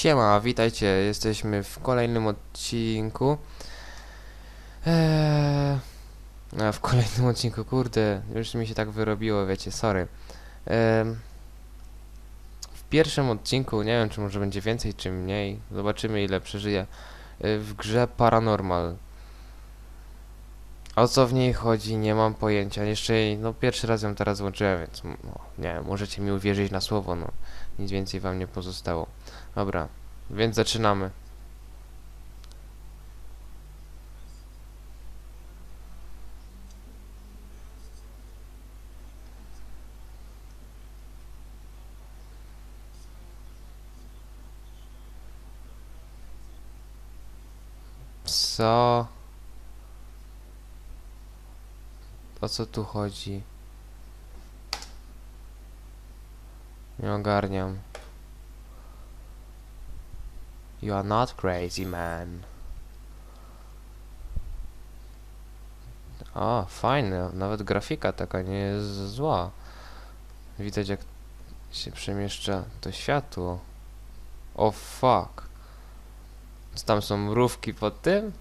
Siema, witajcie, jesteśmy w kolejnym odcinku. Eee, a w kolejnym odcinku, kurde, już mi się tak wyrobiło, wiecie, sorry. Eee, w pierwszym odcinku, nie wiem czy może będzie więcej czy mniej, zobaczymy ile przeżyję, e, w grze Paranormal. O co w niej chodzi, nie mam pojęcia. Jeszcze jej, no pierwszy raz ją teraz włączyłem, więc no, nie możecie mi uwierzyć na słowo, no. Nic więcej wam nie pozostało. Dobra, więc zaczynamy. Co? O co tu chodzi? Nie ogarniam. You are not crazy, man. O, fajne. Nawet grafika taka nie jest zła. Widać jak się przemieszcza to światło. O fuck. Czy tam są mrówki pod tym?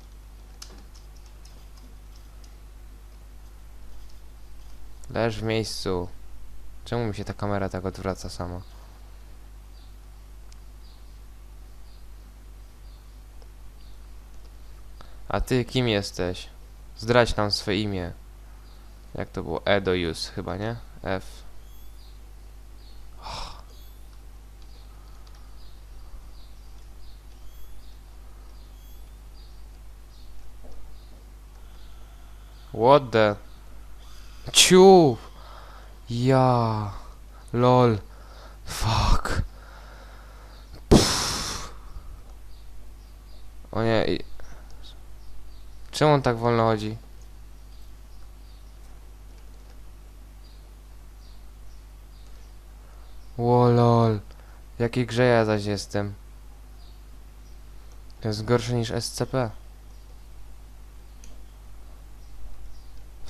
Leż w miejscu. Czemu mi się ta kamera tak odwraca sama? A ty kim jesteś? Zdradź nam swe imię. Jak to było? E do chyba, nie? F. What the? Ciu! Ja. Lol. Fuck. Pff. O nie. Czemu on tak wolno chodzi? Łolol. W jakiej grze ja zaś jestem? To jest gorsze niż SCP.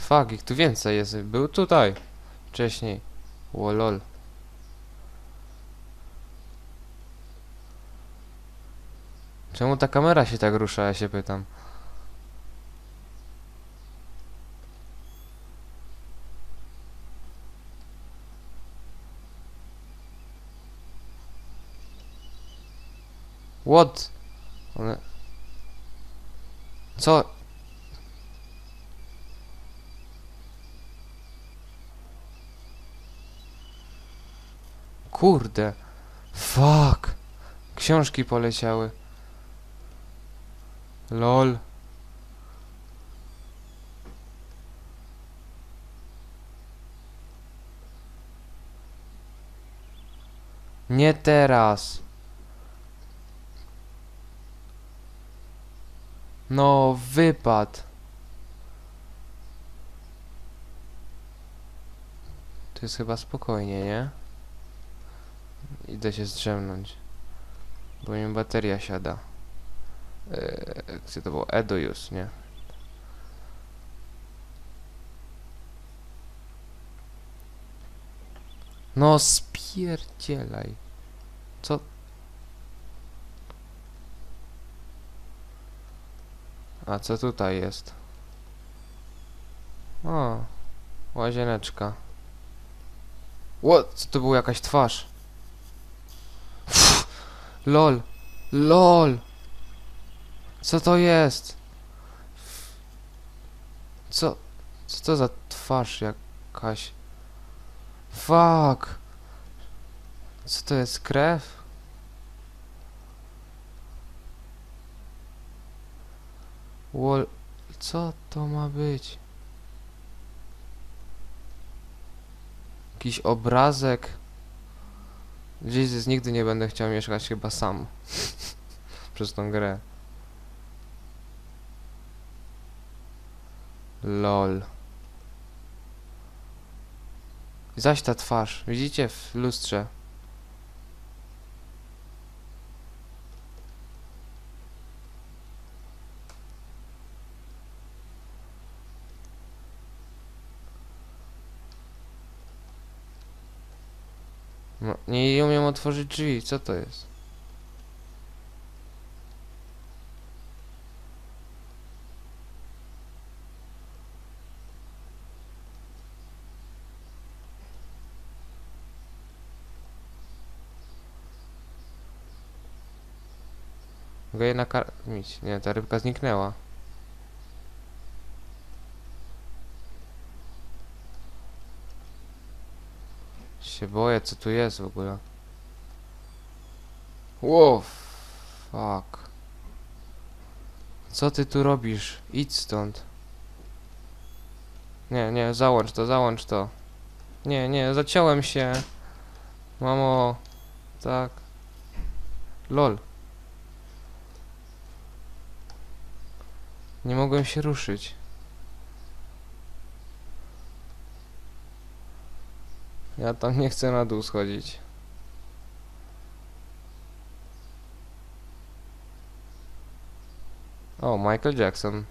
Fuck, ich tu więcej jest. Był tutaj. Wcześniej. Łolol. Czemu ta kamera się tak rusza, ja się pytam. What? One... Co? Kurde. Fuck. Książki poleciały. Lol. Nie teraz. No, wypad. To jest chyba spokojnie, nie? Idę się zdrzemnąć. Bo mi bateria siada. Eee, gdzie to było? Edojus, nie? No spierdzielaj. Co? A co tutaj jest? O, łazieneczka. What? Co to była jakaś twarz? Lol. LOL. Co to jest? Co? Co to za twarz jakaś? Fuck. Co to jest krew? Wol... Co to ma być? Jakiś obrazek? Jesus, nigdy nie będę chciał mieszkać chyba sam. Przez tą grę. LOL. Zaś ta twarz. Widzicie w lustrze? No, nie umiem otworzyć drzwi, co to jest? Mogę je nakarmić. Nie, ta rybka zniknęła. Się boję, co tu jest w ogóle. Wow, fuck. Co ty tu robisz? Idź stąd. Nie, nie, załącz to, załącz to. Nie, nie, zaciąłem się. Mamo, tak. Lol. Nie mogłem się ruszyć. Ja tam nie chcę na dół schodzić. O, Michael Jackson.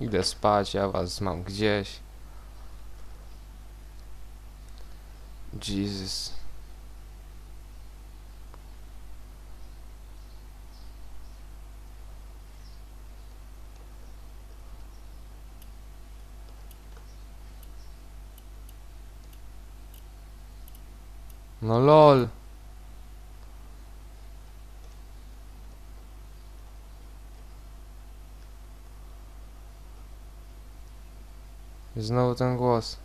Idę spać, ja was mam gdzieś. Jesus. No lol. I Znowu ten głos.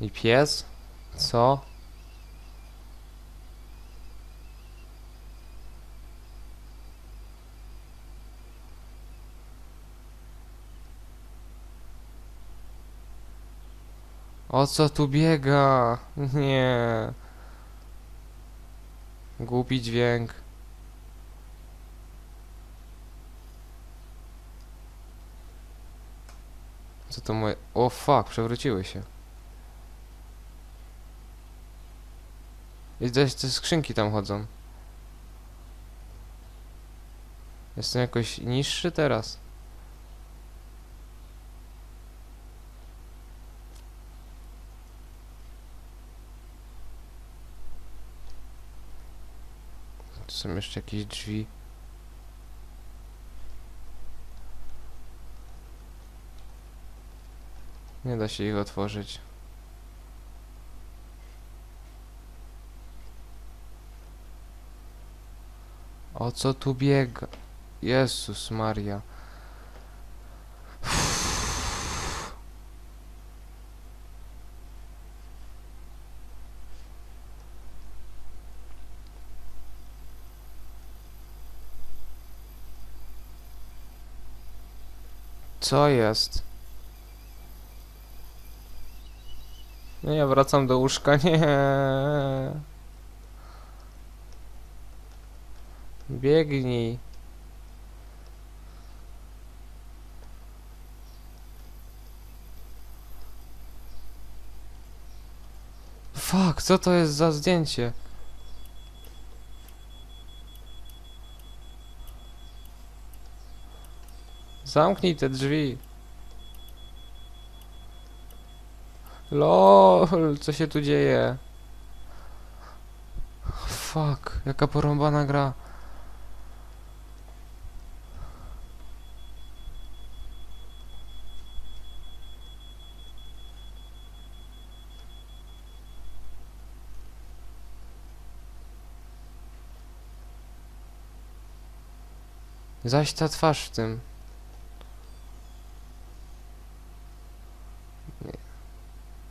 I pies? Co? O co tu biega? Nie. Głupi dźwięk. Co to moje... O fuck, przewróciły się. I też te skrzynki tam chodzą. Jestem jakoś niższy teraz. Tu są jeszcze jakieś drzwi. Nie da się ich otworzyć. O co tu biega? Jezus Maria. Co jest? No ja wracam do łóżka, nie. Biegnij. Fuck, co to jest za zdjęcie? Zamknij te drzwi. LOL, co się tu dzieje? Fuck, jaka porąbana gra. Zaś ta twarz w tym.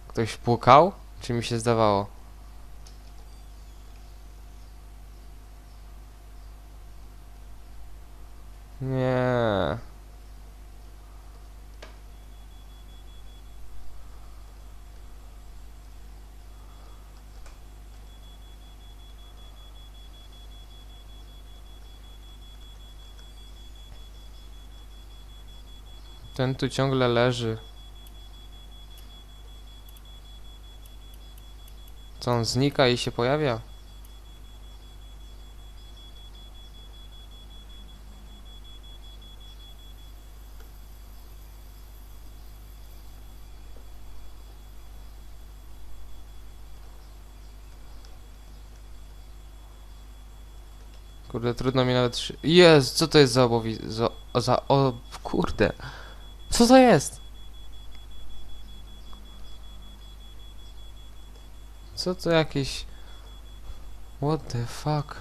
Ktoś płukał? Czy mi się zdawało? Nie. Ten tu ciągle leży. Co on znika i się pojawia? Kurde, trudno mi nawet... Jest, co to jest za obowi... za... za... o... kurde. Co to jest? Co to jakieś... What the fuck?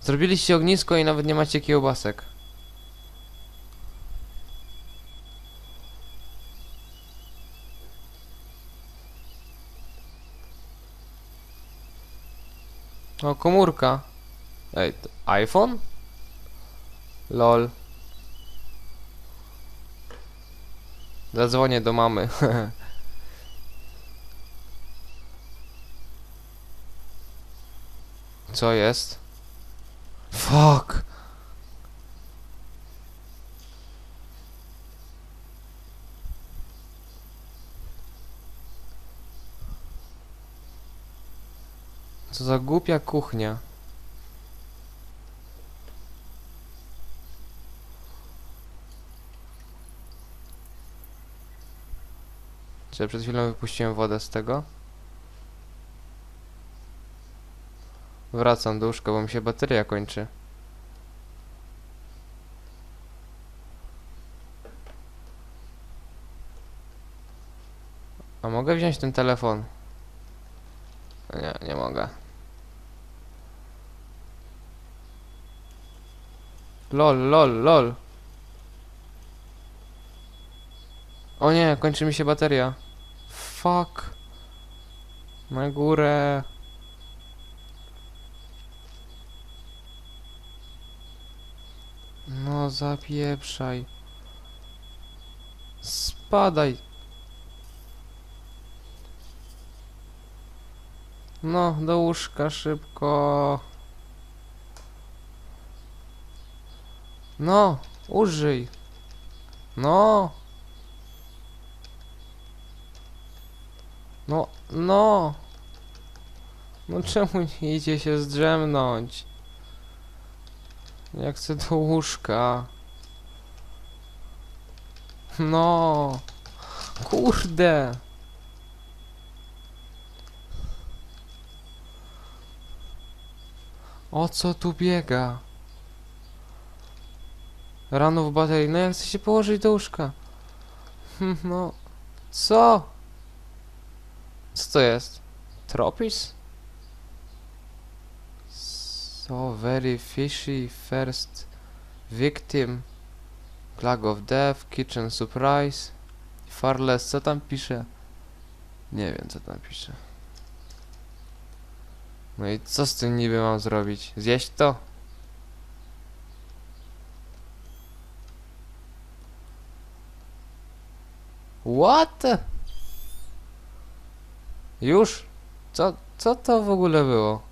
Zrobiliście ognisko i nawet nie macie kiełbasek. O, komórka. Ej, iPhone? Lol. Zadzwonię do mamy. Co jest? Fuck. Co za głupia kuchnia. Czy przed chwilą wypuściłem wodę z tego? Wracam do łóżka, bo mi się bateria kończy. A mogę wziąć ten telefon? Nie, nie mogę. Lol, lol, lol. O nie, kończy mi się bateria. Fuck. Na górę. No zapieprzaj. Spadaj. No, do łóżka szybko. No, użyj. No. No, no. No czemu nie idzie się zdrzemnąć? Ja chcę do łóżka. No. Kurde. O co tu biega? Rano w baterii. No ja chcę się położyć do łóżka. No. Co? Co to jest? Tropis? So very fishy first victim. Flag of death, kitchen surprise. Farless, co tam pisze? Nie wiem co tam pisze. No i co z tym niby mam zrobić? Zjeść to? What? Już? Co, co to w ogóle było?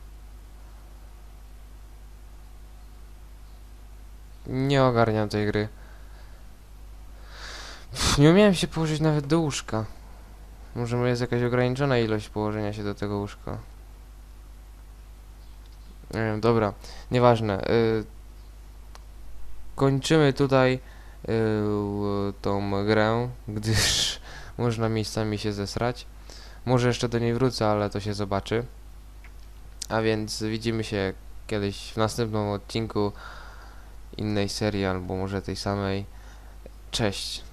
Nie ogarniam tej gry. Pff, nie umiałem się położyć nawet do łóżka. Może jest jakaś ograniczona ilość położenia się do tego łóżka. Nie wiem, dobra, nieważne. Y, kończymy tutaj y, tą grę, gdyż można miejscami się zesrać. Może jeszcze do niej wrócę, ale to się zobaczy. A więc widzimy się kiedyś w następnym odcinku innej serii, albo może tej samej. Cześć.